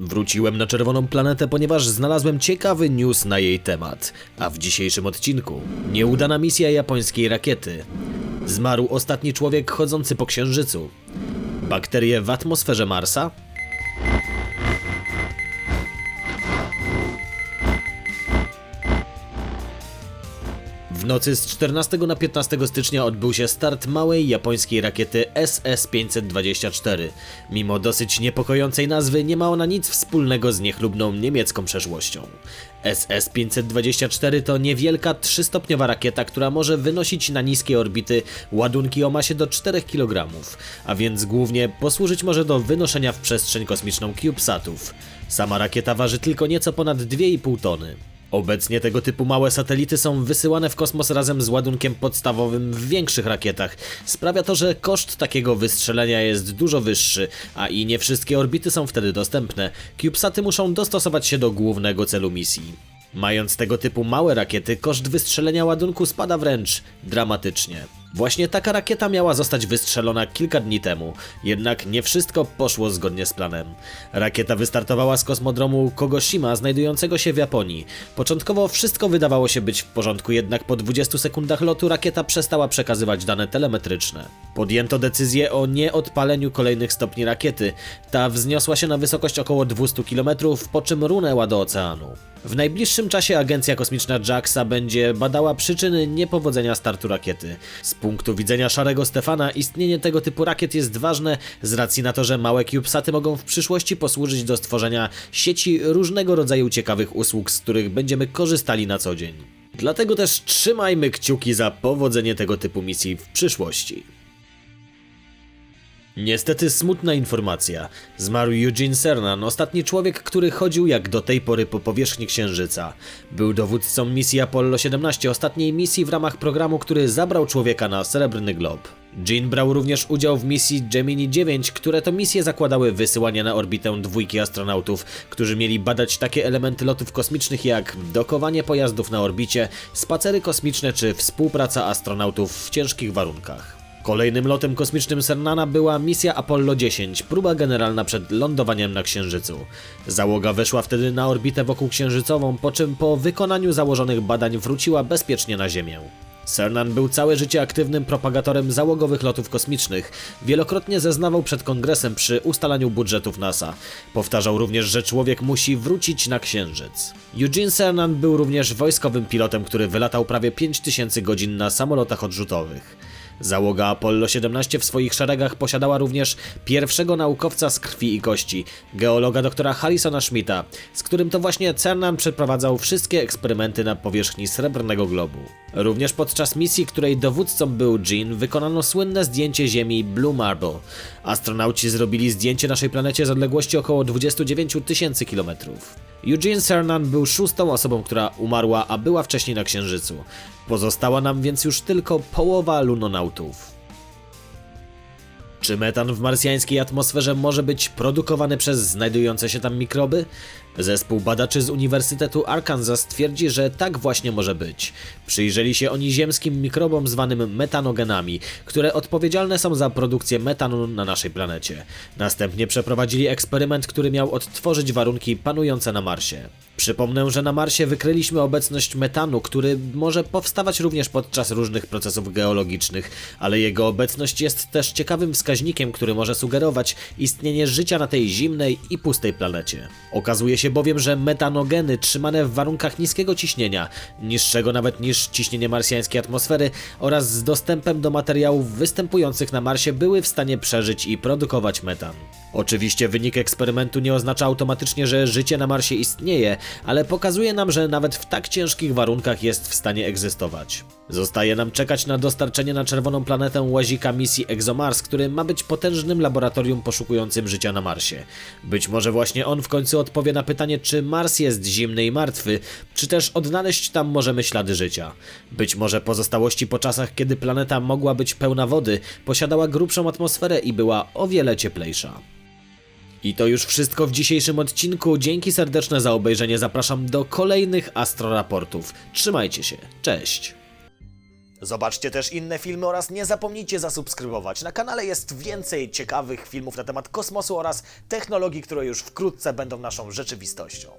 Wróciłem na czerwoną planetę, ponieważ znalazłem ciekawy news na jej temat. A w dzisiejszym odcinku nieudana misja japońskiej rakiety. Zmarł ostatni człowiek chodzący po księżycu. Bakterie w atmosferze Marsa? W nocy z 14 na 15 stycznia odbył się start małej japońskiej rakiety SS-524. Mimo dosyć niepokojącej nazwy, nie ma ona nic wspólnego z niechlubną niemiecką przeszłością. SS-524 to niewielka trzystopniowa rakieta, która może wynosić na niskie orbity ładunki o masie do 4 kg, a więc głównie posłużyć może do wynoszenia w przestrzeń kosmiczną CubeSatów. Sama rakieta waży tylko nieco ponad 2,5 tony. Obecnie tego typu małe satelity są wysyłane w kosmos razem z ładunkiem podstawowym w większych rakietach. Sprawia to, że koszt takiego wystrzelenia jest dużo wyższy, a i nie wszystkie orbity są wtedy dostępne. CubeSaty muszą dostosować się do głównego celu misji. Mając tego typu małe rakiety, koszt wystrzelenia ładunku spada wręcz dramatycznie. Właśnie taka rakieta miała zostać wystrzelona kilka dni temu, jednak nie wszystko poszło zgodnie z planem. Rakieta wystartowała z kosmodromu Kogoshima, znajdującego się w Japonii. Początkowo wszystko wydawało się być w porządku, jednak po 20 sekundach lotu rakieta przestała przekazywać dane telemetryczne. Podjęto decyzję o nieodpaleniu kolejnych stopni rakiety. Ta wzniosła się na wysokość około 200 km, po czym runęła do oceanu. W najbliższym czasie agencja kosmiczna JAXA będzie badała przyczyny niepowodzenia startu rakiety. Z punktu widzenia Szarego Stefana istnienie tego typu rakiet jest ważne z racji na to, że małe CubeSaty mogą w przyszłości posłużyć do stworzenia sieci różnego rodzaju ciekawych usług, z których będziemy korzystali na co dzień. Dlatego też trzymajmy kciuki za powodzenie tego typu misji w przyszłości. Niestety smutna informacja. Zmarł Eugene Cernan, ostatni człowiek, który chodził jak do tej pory po powierzchni Księżyca. Był dowódcą misji Apollo 17, ostatniej misji w ramach programu, który zabrał człowieka na Srebrny Glob. Gene brał również udział w misji Gemini 9, które to misje zakładały wysyłanie na orbitę dwójki astronautów, którzy mieli badać takie elementy lotów kosmicznych jak dokowanie pojazdów na orbicie, spacery kosmiczne czy współpraca astronautów w ciężkich warunkach. Kolejnym lotem kosmicznym Cernana była misja Apollo 10, próba generalna przed lądowaniem na Księżycu. Załoga weszła wtedy na orbitę wokół księżycową, po czym po wykonaniu założonych badań wróciła bezpiecznie na Ziemię. Cernan był całe życie aktywnym propagatorem załogowych lotów kosmicznych. Wielokrotnie zeznawał przed kongresem przy ustalaniu budżetów NASA. Powtarzał również, że człowiek musi wrócić na Księżyc. Eugene Cernan był również wojskowym pilotem, który wylatał prawie 5000 godzin na samolotach odrzutowych. Załoga Apollo 17 w swoich szeregach posiadała również pierwszego naukowca z krwi i kości, geologa doktora Harrisona Schmidta, z którym to właśnie Cernan przeprowadzał wszystkie eksperymenty na powierzchni Srebrnego Globu. Również podczas misji, której dowódcą był Gene, wykonano słynne zdjęcie Ziemi Blue Marble. Astronauci zrobili zdjęcie naszej planecie z odległości około 29 tysięcy kilometrów. Eugene Cernan był szóstą osobą, która umarła, a była wcześniej na Księżycu. Pozostała nam więc już tylko połowa lunonautów. Czy metan w marsjańskiej atmosferze może być produkowany przez znajdujące się tam mikroby? Zespół badaczy z Uniwersytetu Arkansas twierdzi, że tak właśnie może być. Przyjrzeli się oni ziemskim mikrobom zwanym metanogenami, które odpowiedzialne są za produkcję metanu na naszej planecie. Następnie przeprowadzili eksperyment, który miał odtworzyć warunki panujące na Marsie. Przypomnę, że na Marsie wykryliśmy obecność metanu, który może powstawać również podczas różnych procesów geologicznych, ale jego obecność jest też ciekawym wskaźnikiem, który może sugerować istnienie życia na tej zimnej i pustej planecie. Okazuje bowiem, że metanogeny trzymane w warunkach niskiego ciśnienia, niższego nawet niż ciśnienie marsjańskiej atmosfery oraz z dostępem do materiałów występujących na Marsie były w stanie przeżyć i produkować metan. Oczywiście wynik eksperymentu nie oznacza automatycznie, że życie na Marsie istnieje, ale pokazuje nam, że nawet w tak ciężkich warunkach jest w stanie egzystować. Zostaje nam czekać na dostarczenie na czerwoną planetę łazika misji ExoMars, który ma być potężnym laboratorium poszukującym życia na Marsie. Być może właśnie on w końcu odpowie na pytanie, czy Mars jest zimny i martwy, czy też odnaleźć tam możemy ślady życia. Być może pozostałości po czasach, kiedy planeta mogła być pełna wody, posiadała grubszą atmosferę i była o wiele cieplejsza. I to już wszystko w dzisiejszym odcinku. Dzięki serdeczne za obejrzenie. Zapraszam do kolejnych astroraportów. Trzymajcie się. Cześć. Zobaczcie też inne filmy oraz nie zapomnijcie zasubskrybować. Na kanale jest więcej ciekawych filmów na temat kosmosu oraz technologii, które już wkrótce będą naszą rzeczywistością.